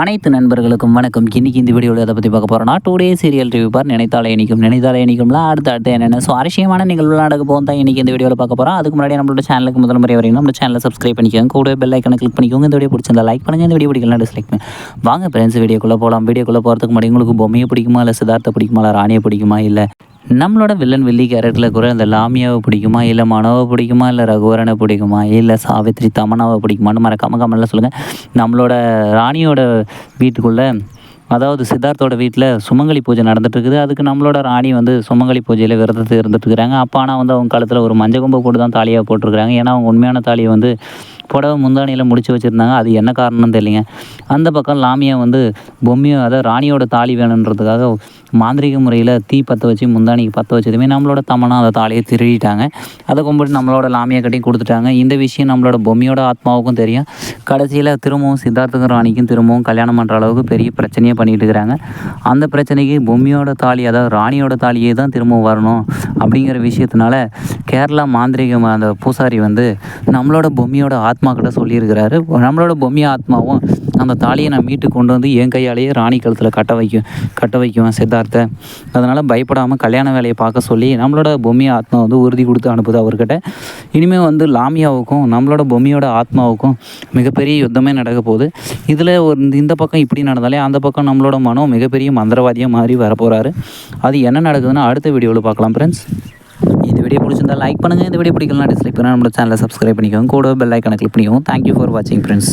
அனைத்து நண்பர்களுக்கும் வணக்கம். இன்னைக்கு இந்த வீடியோவில் அதை பற்றி பார்க்க போகிறோம்னா டூ டே சீரியல் ரிவ்யூ பார் நினைத்தாலே இனிக்கும் நினைத்தாலே இனிக்கும்லாம் அடுத்த அடுத்து என்னென்ன சுவாரஸ்யமான நிகழ்வு நடக்க போகும் தான் இன்றைக்கி இந்த வீடியோவில் பார்க்க போகிறோம் அதுக்கு முன்னாடி நம்மளோட சேனலுக்கு முதல் முறை வரைக்கும் நம்ம சேனலை சப்ஸ்கிரைப் பண்ணிக்கோங்க. கூட பெல் ஐக்கனை கிளிக் பண்ணிக்கோங்க. இந்த வீடியோ பிடிச்சிருந்தா லைக் பண்ணுங்கள் இந்த வீடியோ பிடிக்கலாம் டிஸ்லைக் பண்ணி வாங்க ஃப்ரெண்ட்ஸ் வீடியோக்குள்ளே போகலாம் வீடியோக்குள்ளே போகிறதுக்கு முன்னாடி உங்களுக்கு பொம்மையை பிடிக்குமா? இல்லை சித்தார்த்தை பிடிக்குமா? இல்லை ராணியை பிடிக்குமா? இல்லை நம்மளோட வில்லன் வில்லி கேரக்டரில் கூட இந்த லாமியாவை பிடிக்குமா? இல்லை மனோவை பிடிக்குமா? இல்லை ரகுவரனை பிடிக்குமா? இல்லை சாவித்ரி தமனாவை பிடிக்குமான்னு மறக்காம கமெண்ட்டில் சொல்லுங்கள் நம்மளோட ராணியோட வீட்டுக்குள்ளே அதாவது சித்தார்த்தோட வீட்டில் சுமங்கலி பூஜை நடந்துட்டுருக்குது. அதுக்கு நம்மளோட ராணி வந்து சுமங்கலி பூஜையில் விரதத்தை இருந்துட்டுருக்குறாங்க. அப்போ ஆனால் வந்து அவங்க காலத்தில் ஒரு மஞ்சள் கொம்பை போட்டு தான் தாலியாக போட்டிருக்கிறாங்க. ஏன்னா அவங்க உண்மையான தாலியை வந்து புடவை முந்தானியில் முடிச்சு வச்சுருந்தாங்க. அது என்ன காரணம்னு தெரியலைங்க. அந்த பக்கம் லாமியா வந்து பொம்மையும் அதாவது ராணியோட தாலி வேணுன்றதுக்காக மாந்திரிக முறையில் தீ பற்ற வச்சு முந்தானிக்கு பற்ற வச்சதுமே நம்மளோட தமனா அந்த தாலியை திருடிட்டாங்க. அதை கும்பிட்டு நம்மளோட லாமியை கட்டி கொடுத்துட்டாங்க. இந்த விஷயம் நம்மளோட பொம்மையோட ஆத்மாவுக்கும் தெரியும். கடைசியில் திரும்பவும் சித்தார்த்துக்கும் ராணிக்கும் திரும்பவும் கல்யாணம் பண்ணுற அளவுக்கு பெரிய பிரச்சனையே பண்ணிகிட்டு இருக்கிறாங்க. அந்த பிரச்சனைக்கு பொம்மையோட தாலி அதாவது ராணியோட தாலியே தான் திரும்பவும் வரணும் அப்படிங்கிற விஷயத்தினால கேரளா மாந்திரிகம் அந்த பூசாரி வந்து நம்மளோட பொம்மையோட ஆத்மா கிட்ட சொல்லியிருக்கிறாரு. நம்மளோட பொம்மை ஆத்மாவும் அந்த தாலியை நான் மீட்டு கொண்டு வந்து என் கையாலேயே ராணி கழுத்தில் கட்ட வைக்கும் கட்ட வைக்குவேன் சித்தார்த்தை. அதனால் பயப்படாமல் கல்யாண வேலையை பார்க்க சொல்லி நம்மளோட பொம்மி ஆத்மா வந்து உறுதி கொடுத்து அனுப்புது அவர்கிட்ட. இனிமேல் வந்து லாமியாவுக்கும் நம்மளோட பொம்மியோட ஆத்மாவுக்கும் மிகப்பெரிய யுத்தமே நடக்க போகுது. இதில் ஒரு இந்த பக்கம் இப்படி நடந்தாலே அந்த பக்கம் நம்மளோட மனம் மிகப்பெரிய மந்திரவாதியாக மாறி வரப்போகிறாரு அது என்ன நடக்குதுன்னு அடுத்த வீடியோவில் பார்க்கலாம் ஃப்ரெண்ட்ஸ் இந்த வீடியோ பிடிச்சிருந்தா லைக் பண்ணுங்கள் இந்த வீடியோ பிடிக்கலாம் டிஸ்லைக் பண்ணுங்கள் நம்மளோட சேனலை சப்ஸ்கிரைப் பண்ணிக்கோங்க. கூட பெல் ஐக்கனை கிளிக் பண்ணிக்கோங்க. தேங்க்யூ ஃபார் வாட்சிங் ஃப்ரெண்ட்ஸ்